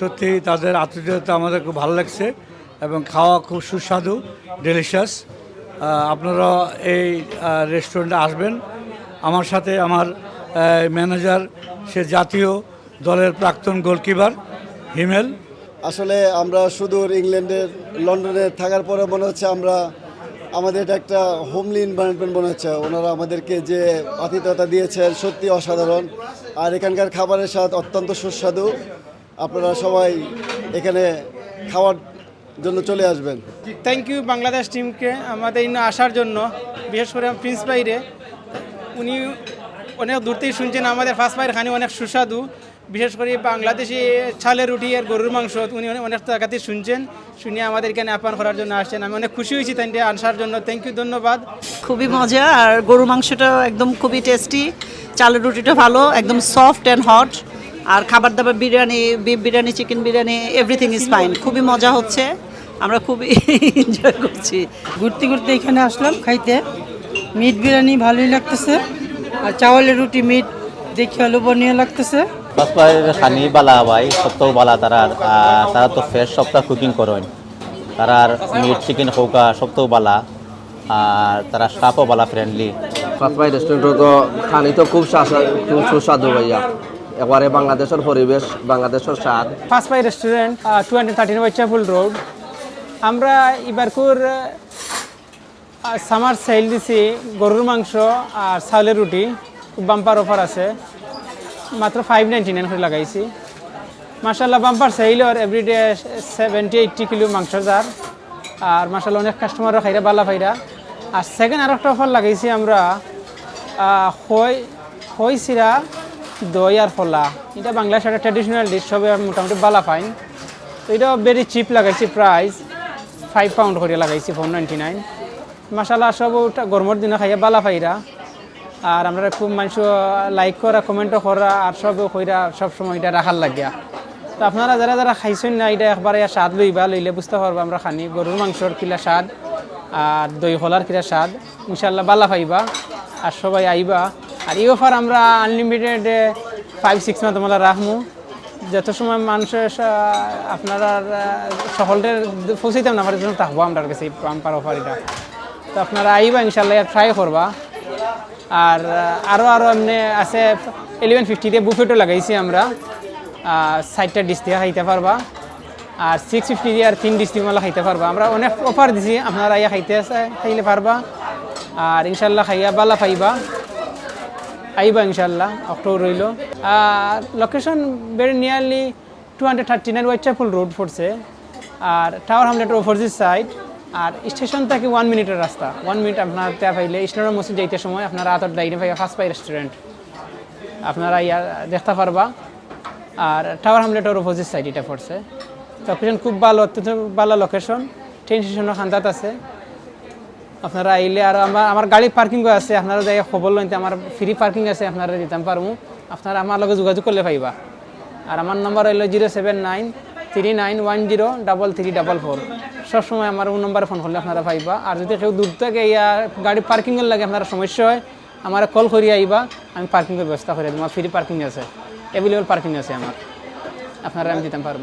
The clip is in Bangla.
সত্যি তাদের আতিথেয়তা আমাদের খুব ভালো লাগছে এবং খাওয়া খুব সুস্বাদু ডেলিশিয়াস আপনারা এই রেস্টুরেন্টে আসবেন। আমার সাথে আমার ম্যানেজার সে জাতীয় দলের প্রাক্তন গোলকিপার হিমেল। আসলে আমরা সুদূর ইংল্যান্ডের, লন্ডনে থাকার পরে মনে হচ্ছে আমরা, আমাদের এটা একটা হোমলি এনভায়রনমেন্ট মনে হচ্ছে। ওনারা আমাদেরকে যে আতিথ্যতা দিয়েছেন সত্যি অসাধারণ। আর এখানকার খাবারের স্বাদ অত্যন্ত সুস্বাদু। আপনারা সবাই এখানে খাওয়ার জন্য চলে আসবেন। থ্যাংক ইউ বাংলাদেশ টিমকে আমাদের আসার জন্য বিশেষ করে প্রিন্স ভাইরে। উনি অনেক দূর থেকে শুনছেন আমাদের ফার্স্ট ভাইয়ের খানি অনেক সুস্বাদু। বিশেষ করে বাংলাদেশি ছালের রুটি আর গরুর মাংস উনি অনেক- জায়গাতে শুনছেন। শুনে আমাদের এখানে আহ্বান করার জন্য আসছেন। আমি অনেক খুশি হয়েছি তাই আসার জন্য। থ্যাংক ইউ ধন্যবাদ। খুবই মজা। আর গরুর মাংসটা একদম খুবই টেস্টি চালের রুটিটা ভালো একদম সফট অ্যান্ড হট আর খাবার দাবার biryani beef biryani chicken biryani everything is fine খুবই মজা হচ্ছে। আমরা খুবই এনজয় করছি। ঘুরতে ঘুরতে এখানে আসলাম খাইতে। মিট বিরিয়ানি ভালোই লাগতেছে। আর চাওয়ালের রুটি মিট দেখে লোভনীয় লাগতেছে। পাঁচবার খানি বালা ভাই সপ্তাহ বালা তারা তারা তো ফ্রেশ সপ্তাহ কুকিং করেন। তারা মিট চিকেন খৌকা সপ্তাহ বালা আর তারা স্টাফও বালা ফ্রেন্ডলি ফাতমাই রেস্টুরেন্টও তো খানি তো খুব সুস্বাদু ভাইয়া। একবারে বাংলাদেশের পরিবেশ বাংলাদেশের স্বাদ। First by restaurant two hundred thirteen road আমরা এবারকুর সামার সেল দিছি গরুর মাংস আর চাউলের রুটি। বাম্পার অফার আছে। মাত্র ফাইভ নাইনটি নাইন করে লাগাইছি। মাসাল্লাহ বাম্পার সেলর এভরিডে সেভেন্টি এইট্টি কিলো মাংস যার আর মাসাল্লাহ অনেক কাস্টমারও খাইরা বালা ফাইরা আর সেকেন্ড আর একটা অফার লাগাইছি আমরা আহ, খই খই চিরা দই আর ফলা এটা বাংলাদেশ একটা ট্র্যাডিশনাল ডিশ সবে মোটামুটি বালা ফাইন তো এটা ভেরি চিপ লাগাইছি প্রাইস ফাইভ পাউন্ড করে লাগাইছি ফোর নাইনটি নাইন মশালা সব ওটা গরমের দিনে খাইয়া বালা ফাইরা। আর আমরা খুব মানুষ লাইক করা কমেন্টও করা, আর সব কইরা সব সময় এটা রাখার লাগিয়া। তো আপনারা যারা যারা খাইছেন না, এটা একবারে স্বাদ লইবা, লইলে বুঝতে পারব আমরা খানি গরুর মাংসর কিলা স্বাদ, আর দই হলার কিলা স্বাদ। ইনশাল্লাহ বালা পাইবা আর সবাই আইবা। আর এই অফার আমরা আনলিমিটেড ফাইভ সিক্স মান্থ আমরা রাখমু। যত সময় মানুষের আপনারা সকলের পৌঁছাইতাম না জন্য থাকব আমার কাছে পাম্পার অফার এটা। তো আপনারা আইবা ইনশাল্লাহ ট্রাই করবা। আর আরও আরও এমনি আছে ইলেভেন ফিফটিতে বুফেটও লাগাইছি আমরা। সাইডটা ডিশ দিয়ে খাইতে পারবা। আর সিক্স ফিফটি দিয়ে আর তিন ডিশ দিয়ে মালা খাইতে পারবা। আমরা অনেক অফার দিছি, আপনারা ইয়া খাইতে খাইলে পারবা। আর ইনশাল্লাহ খাইয়া বালা পাইবা। আইবা ইনশাল্লাহ অক্টোবর রইল। আর location very nearly two hundred thirty nine Whitechapel road পড়ছে। আর টাওয়ার হামলেটের অপোজিট সাইড আর স্টেশন থেকে ওয়ান মিনিটের রাস্তা। ওয়ান মিনিট আপনার তে পাইলে ইস্টার মসজিদ যাইতে সময় আপনারা আতর ডাইনে পাইয়া ফার্স্ট পাই রেস্টুরেন্ট আপনারা ইয়া দেখতে পারবা। আর টাওয়ার হামলেটের অপোজিট সাইড এটা পড়ছে। লোকেশন খুব ভালো, অত্যন্ত ভালো লোকেশন ট্রেন স্টেশনের খান্দাত আছে। আপনারা আইলে আর আমার আমার গাড়ি পার্কিংও আছে, আপনারা যাই খবর লইতে আমার ফ্রি পার্কিং আছে, আপনারা দিতাম পারব আপনারা আমার লগে যোগাযোগ করলে পাইবা আর আমার নম্বর হইল zero seven nine three nine one zero double three double four সবসময় আমার ওই নম্বরে ফোন করলে আপনারা পাইবা। আর যদি কেউ দূর থেকে ইয়া গাড়ি পার্কিংয়ের লাগে আপনারা সমস্যা হয়, আমার কল করি আইবা, আমি পার্কিংয়ের ব্যবস্থা করে দিব। আমার ফ্রি পার্কিং আছে অ্যাভেলেবল পার্কিং আছে আমার। আপনারা আমি দিতাম পারব